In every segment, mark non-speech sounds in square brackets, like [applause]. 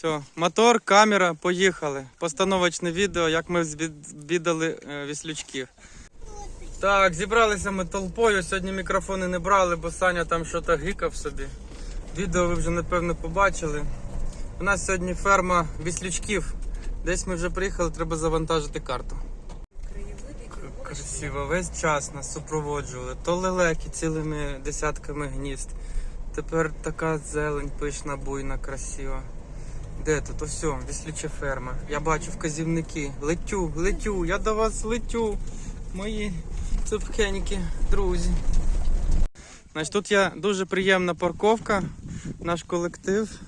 Все, мотор, камера, поїхали. Постановочне відео, як ми відвідали е, віслючків. Так, зібралися ми толпою. Сьогодні мікрофони не брали, бо Саня там щось гикав собі. Відео ви вже напевно побачили. У нас сьогодні ферма віслючків. Десь ми вже приїхали, треба завантажити карту. Красиво, весь час нас супроводжували. То лелеки цілими десятками гнізд. Тепер така зелень пишна, буйна, красива. Де тут? Ось, о, віслюча ферма. Я бачу вказівники. Летю, летю, я до вас летю. Мої цупкенькі друзі. Значить, тут є дуже приємна парковка, наш колектив.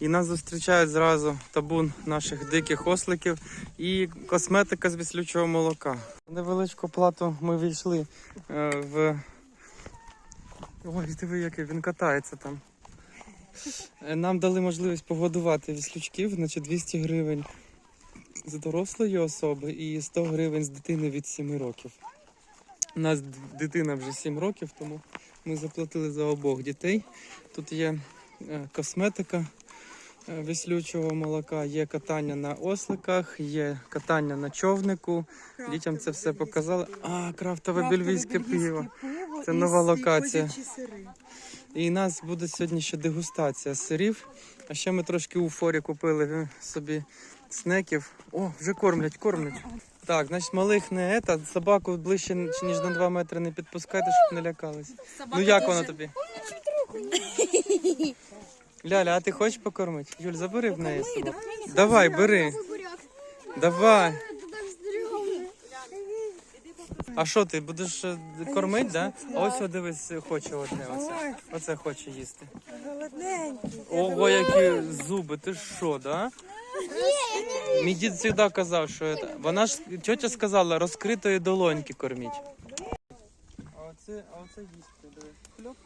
І нас зустрічають зразу табун наших диких осликів і косметика з віслючого молока. Невеличку плату ми війшли е, в. Ой, диви, який він катається там. Е, Нам дали можливість погодувати віслючків, значить 200 гривень з дорослої особи і 100 гривень з дитини від 7 років. У нас дитина вже 7 років, тому ми заплатили за обох дітей. Тут є е, косметика е, віслючого молока, є катання на осликах, є катання на човнику. Дітям це все показали. А, крафтове бельвійське пиво. Це нова локація. І у нас буде сьогодні ще дегустація сирів. А ще ми трошки у форі купили е, собі снеків. О, вже кормлять, кормлять. Так, значить, малих не ета, собаку ближче ніж на 2 метри не підпускайте, щоб не лякались. Ну як воно тобі? [laughs] Ляля, а ти хочеш покормити? Юль, забери в неї собаку. Давай, бери. Давай. А що ти будеш е, кормити, да? А ось о, дивись, хоче одне. Оце. Оце хоче їсти. Голодненький. Ого, які зуби, ти що, да? Мій дід завжди казав, що це. Вона ж тьотя сказала, розкритої долоньки корміть. А оце, а оце їсти, дивись. Хльоп.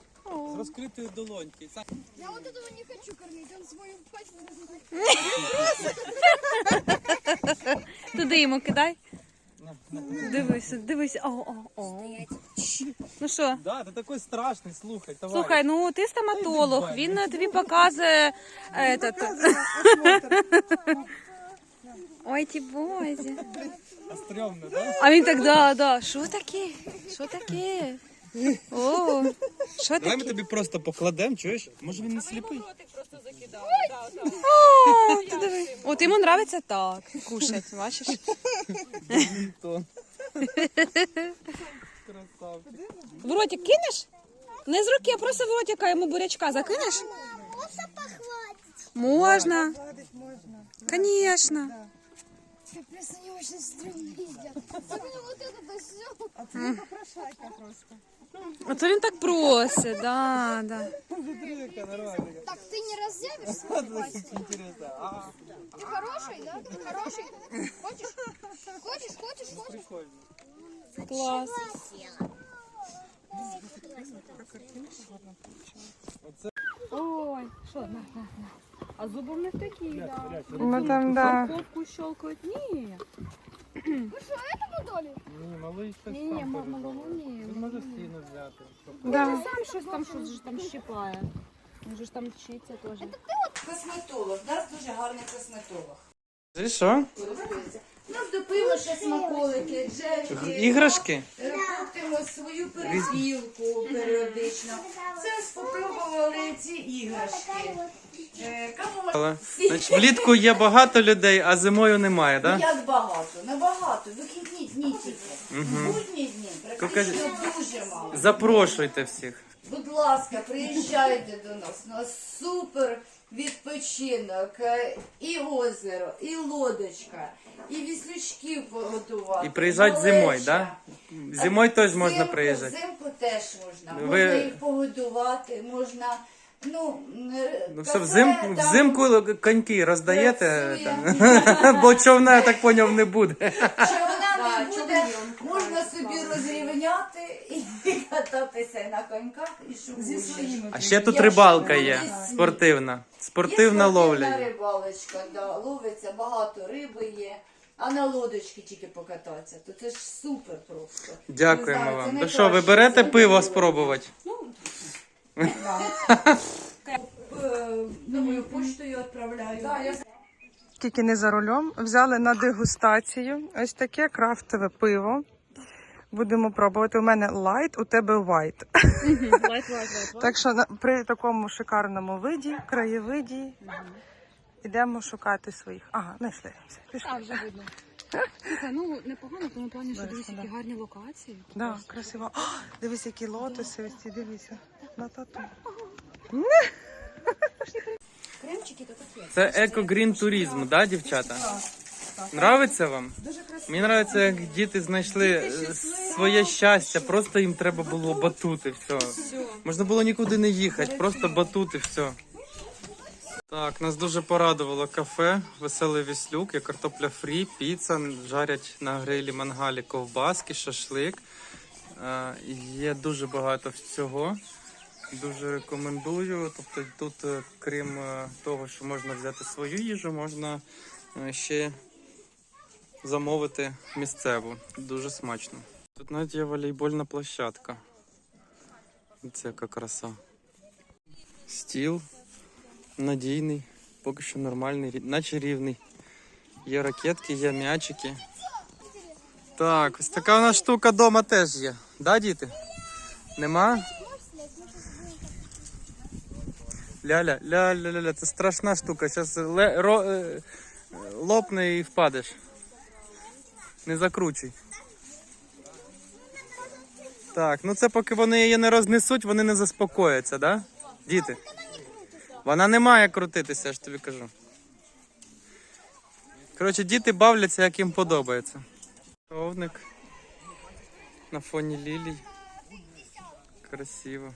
З розкритої долоньки. Я вот этого не хочу кормить, он свою пасть Туди йому кидай. Дивись, дивись. О, о, о. Ну що? Да, ти такий страшний, слухай, товариш. Слухай, ну ти стоматолог, він е, тобі показує этот. Ой, ті бозі. А стрьомно, да? А він так, да, да. Що таке? Що таке? О, що Давай ми таке? тобі просто покладемо, чуєш? Може він не сліпий? О, ти диви. От йому подобається так, кушать, бачиш? То. Красавчик. В ротик кинеш? Не з руки, а просто в ротика йому бурячка закинеш? Можна, Гладить можна. звісно. Просто не очень стрёмно едят. Особенно вот это все. А це не попрошайка просто. Оце він так просить, да, да. Смотри, яка нормальна. Так, ты не разъявишь [laughs] Вот свою пасть? это интересно. А, Ты хороший, да? Ты хороший? Хочешь? Хочешь, хочешь, хочешь? прикольно. Клас. Ой, що, на, на, на. А зуби в них такі, да. Ну там, да. Ковку щелкають. Ні. Вы что, этому дали? Ні, малий щось Ні, ні, сам мама, ні. Він може стіну взяти. Да. Він сам щось там, щось ж там щипає. Він же ж там вчиться теж. Косметолог, у нас дуже гарний косметолог. І що? Нас до пива ще смаколики, джельки. Іграшки? Купимо свою перепілку періодично. Це спробували ці іграшки. Але, значить, влітку є багато людей, а зимою немає, Ну, так? Да? як багато? Небагато. Вихідні дні тільки. Будні дні практично дуже мало. Запрошуйте всіх. Будь ласка, приїжджайте до нас. У нас супер відпочинок. І озеро, і лодочка, і віслючків поготувати. І приїжджати зимою, да? Зимою теж можна приїжджати. Взимку теж можна. Ви- Можна їх погодувати, можна. Ну, е, Ну все, кафе взимку, там взимку коньки роздаєте, працює. там, [laughs] бо човна, я так поняв, не буде. Човна не буде, можна собі розрівняти і кататися на коньках і шубушечки. А ще тут рибалка є, сніг. спортивна. Спортивна Є ловля. є. рибалочка, да, ловиться, багато риби є. А на лодочки тільки покататися, то це ж супер просто. Дякуємо знаю, вам. То що, ви берете пиво спробувати? е, новою поштою відправляю. Тільки не за рулем. Взяли на дегустацію ось таке крафтове пиво. Будемо пробувати. У мене лайт, у тебе вайт. Так що при такому шикарному виді, краєвиді, йдемо шукати своїх. Ага, знайшли. Все, пішли. А, вже видно. Слухай, ну непогано, в тому плані, що дивись, які гарні локації. Да, красиво. О, дивись, які лотоси, ось ці, дивися. На тату. Це еко-грін туризм, да, дівчата? Нравиться вам? Мені подобається, як діти знайшли е, своє щастя, просто їм треба було батути, все. Можна було нікуди не їхати, просто батути, все. Так, нас дуже порадувало кафе, веселий віслюк, є картопля фрі, піца, жарять на грилі мангалі ковбаски, шашлик. Е, Є дуже багато всього. Дуже рекомендую. Тобто тут, е, крім е, того, що можна взяти свою їжу, можна е, ще замовити місцеву. Дуже смачно. Тут навіть є волейбольна площадка. Це яка краса. Стіл надійний, поки що нормальний, наче рівний. Є ракетки, є м'ячики. Так, ось така у нас штука вдома теж є. Да, діти? Нема? Ляля, ля-ля, ля-ля, це страшна штука. Зараз е, лопне і впадеш. Не закручуй. Так, ну це поки вони її не рознесуть, вони не заспокояться, да? Діти. Вона не має крутитися, я ж тобі кажу. Коротше, діти бавляться, як їм подобається. Човник на фоні лілій. Красиво.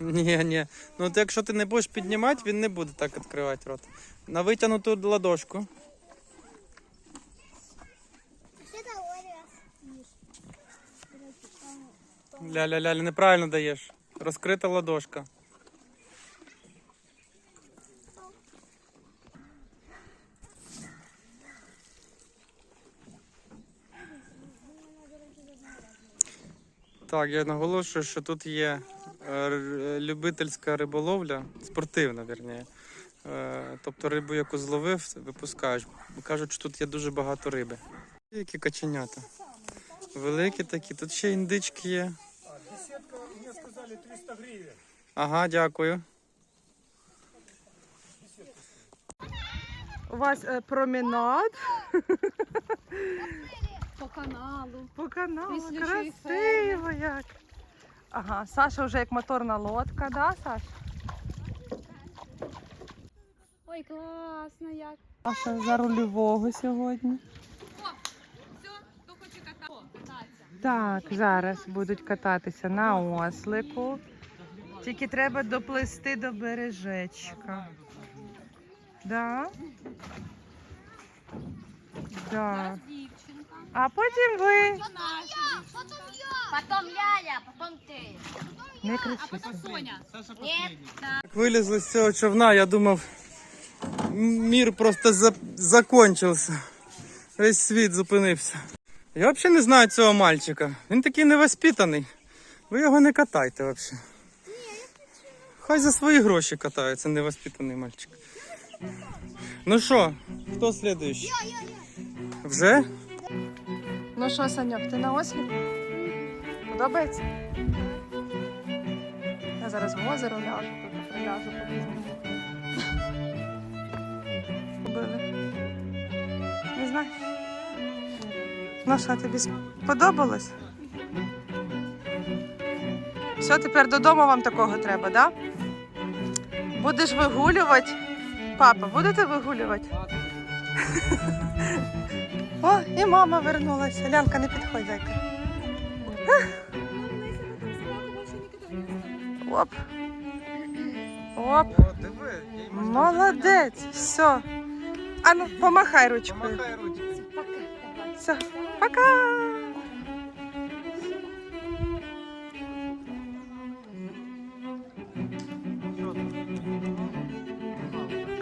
Ні, ні. Ну от якщо ти не будеш піднімати, він не буде так відкривати рот. На витягнуту ладошку. Ля-ля-ля, неправильно даєш. Розкрита ладошка. Так, я наголошую, що тут є любительська риболовля, спортивна, вірніше. Е, Тобто рибу, яку зловив, випускаєш. Кажуть, що тут є дуже багато риби. Які каченята. Великі такі, тут ще індички є. Ага, дякую. У вас е, променад По каналу. по каналу. Красиво як. Ага, Саша вже як моторна лодка, да, Саш? Ой, класно як. Саша за рульового сьогодні. Все, хто хоче кататися. Так, зараз будуть кататися на ослику. Тільки треба доплисти до бережечка. Да? Да. А потім ви. Потом Ляля, потом ты. Не кричіть. Соня. Як вилізли з цього човна, я думав, мір просто за... закончився. Весь світ зупинився. Я взагалі не знаю цього мальчика. Він такий невоспитаний. Ви його не катайте взагалі. Хай за свої гроші катається невоспитаний мальчик. Ну що, хто слідуючий? Вже? Ну що, Саньок, ти на осліп? Подобається? Я зараз в озеро ляжу, тут приляжу по-різному. [laughs] Побили. Не знаю. Ну що, тобі сподобалось? Все, тепер додому вам такого треба, да? Будеш вигулювати. Папа, будете вигулювати? [laughs] О, і мама вернулася. Лянка, не підходь, зайка. Оп. Оп. Молодець. Все. А ну, помахай ручкою. Помахай ручкою. Все. Пока.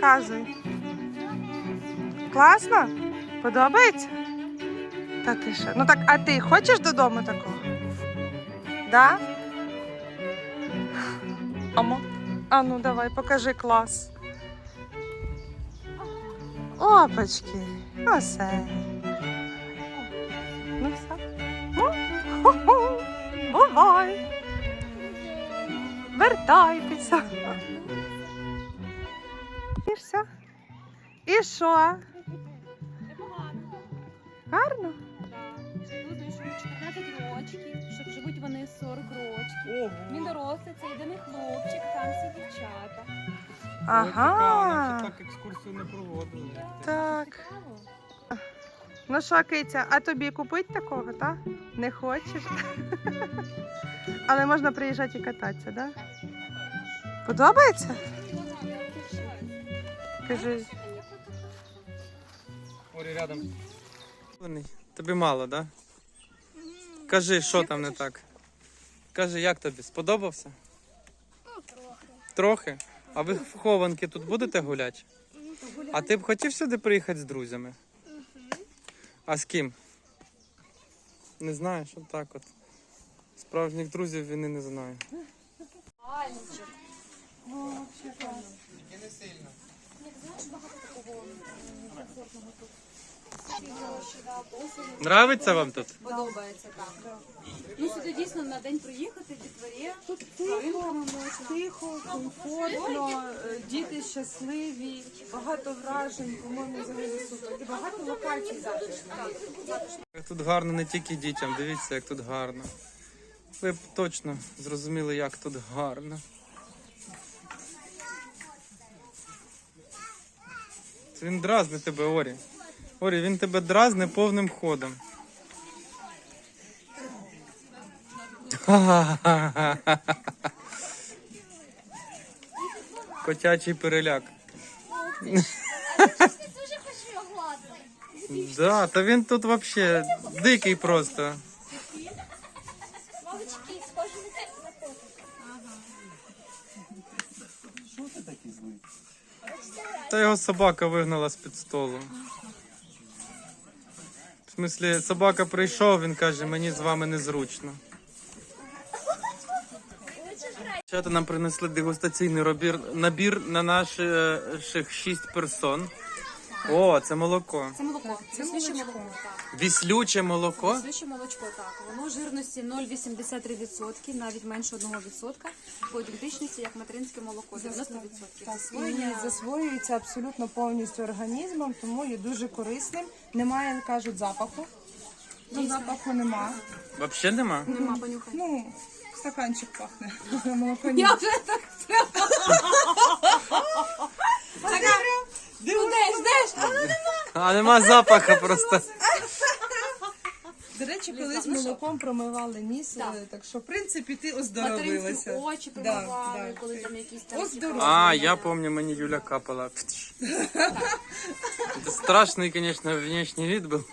Казуй. Класно? Подобається? Так і що? Ну так, а ти хочеш додому такого? Да? Амо. А ну давай, покажи клас. Опачки. Осе. Ну все. Ну, хо-хо. Бувай. Вертайтеся. І все. І що? Рочків. Він дорослий, це єдиний хлопчик, там всі дівчата. Ага. Так екскурсію не проводили. Так. Ну що, Киця, а тобі купить такого, так? Не хочеш? [laughs] Але можна приїжджати і кататися, так? Подобається? Кажи. Орі рядом. Тобі мало, так? Да? Кажи, що там не так. Кажи, як тобі? Сподобався? Трохи. Трохи? А ви в хованки тут будете гуляти? А ти б хотів сюди приїхати з друзями? А з ким? Не знаєш, от так от. Справжніх друзів він і не знає. Нравиться вам тут? Подобається так. Ну сюди дійсно на день приїхати, дітворі. Тут Тихо, комфортно, е, діти щасливі, багато вражень, по-моєму, взагалі супер. І багато локацій. Як тут гарно не тільки дітям, дивіться, як тут гарно. Ви б точно зрозуміли, як тут гарно. Це він дразне тебе, Орі. Орі, він тебе дразне повним ходом. [laughs] Котячий переляк. [laughs] Да, та він тут вообще дикий просто. Та його собака вигнала з-під столу. В собака прийшов, він каже, мені з вами незручно. Чата нам принесли дегустаційний набір на наших шість персон. О, це молоко. Це молоко. Це віслюче молоко. Так. Віслюче молоко. Віслюче молочко, так. Воно жирності 0,83%, навіть менше 1%. По ідентичності, як материнське молоко, 90%. І засвоюється абсолютно повністю організмом, тому є дуже корисним. Немає, кажуть, запаху. Ну, запаху нема. Взагалі нема? Нема понюхай. Ну, стаканчик пахне. [laughs] Молоко ні. Я вже так [laughs] Ждеш, ждеш? А нема запаха просто. До речі, колись молоком промивали ніс, Так. е, так що, в принципі, ти Материнські оздоровилася. очі Да, промивали, да. коли там якісь там... Оздоровлення. А, я помню, мені Юля капала. Это страшный, конечно, внешний вид был.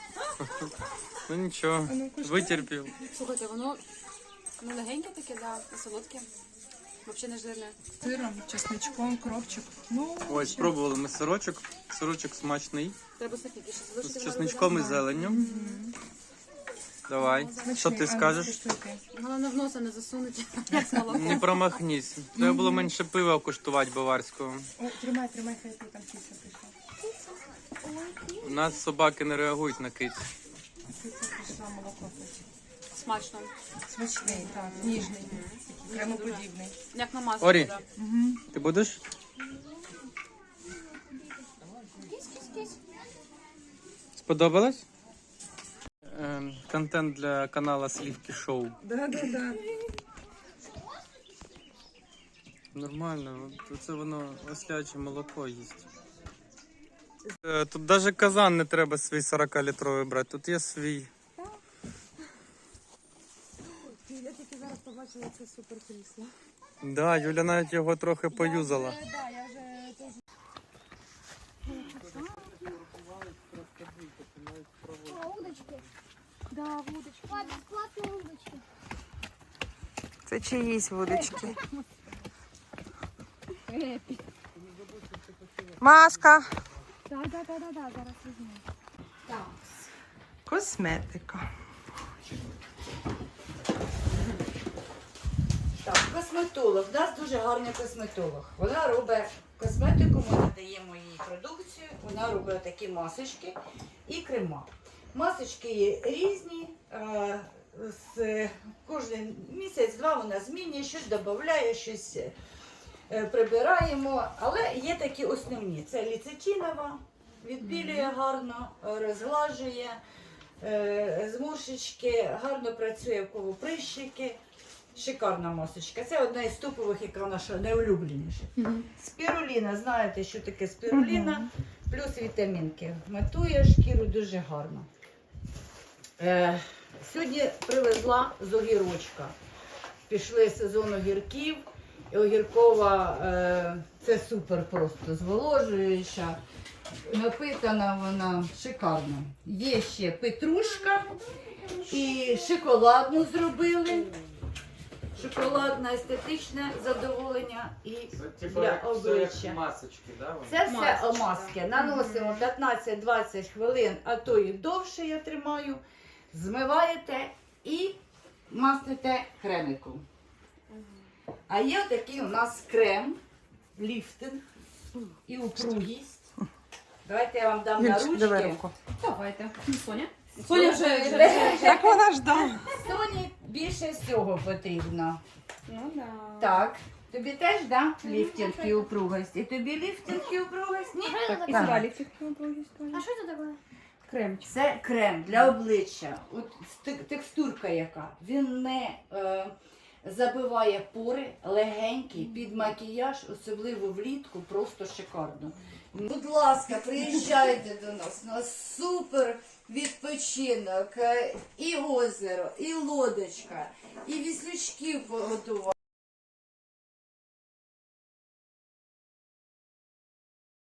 Ну нічого, витерпів. Слухайте, воно ну, легеньке таке, да, і солодке. Взагалі не жирне. Сиром, чесничком, кропчик. Ну, Ось, спробували ми сирочок. Сирочок смачний. Треба софіки ще залишити. З чесничком і зеленню. Давай, що ти скажеш? Головне в носа не засунуть, як [laughs] з молоком. Не промахнись. Треба було менше пива куштувати баварського. О, тримай, тримай, хай ти там киця прийшла. У нас собаки не реагують на киць. Киця прийшла, молоко хоче. Смачно. Смачний, так, ніжний, кремоподібний. Як на масло. Орі. да. Ти будеш? Сподобалось? Ем, контент для канала Слівки Шоу. Да, да, да. Нормально, от це воно осляче молоко їсть. Е, Тут навіть казан не треба свій 40-літровий брати, тут є свій. Я тільки зараз побачила це супер крісло. Да, Юля навіть його трохи поюзала. О, удочки. Да, удочки. Ладно, бесплатные удочки. Це чиїсь вудочки. Маска. Да, да, да, да, да, зараз візьму. Косметика. Косметолог. У нас дуже гарний косметолог. Вона робить косметику, ми надаємо їй продукцію, вона робить такі масочки і крема. Масочки є різні. е, З кожен місяць-два вона змінює, щось додає, щось е, прибираємо. Але є такі основні: це ліцетінова, відбілює гарно, розглажує е, гарно працює в кого прищики. Шикарна масочка. Це одна із топових, яка наша найулюбленіша. Спіруліна, знаєте, що таке спіруліна, плюс вітамінки. Матує шкіру дуже гарно. Е, сьогодні привезла з огірочка. Пішли сезон огірків. І огіркова е, це супер просто зволожуюча. Напитана вона шикарно. Є ще петрушка і шоколадну зробили. Шоколадне естетичне задоволення і для обличчя. масочки, да? Це все маски. Наносимо 15-20 хвилин, а то і довше я тримаю. Змиваєте і мастите кремиком. А є такий у нас крем, ліфтинг і упругість. Давайте я вам дам на Юльчик, давай ручки. руку. Давайте. Соня? Соня вже- вже- Як вона ждала? Соні більше всього потрібно. Ну да. Так. Тобі теж, да? Ліфтинг і упругость. І тобі ліфтинг і упругость? Ні? Далі А что это такое? Кремчик. Це крем для обличчя. От текстурка яка. Він не е, забиває пори, легенький, під макіяж, особливо влітку, просто шикарно. Будь ласка, приїжджайте до нас. У нас супер відпочинок. Е, І озеро, і лодочка, і віслючків погодувати.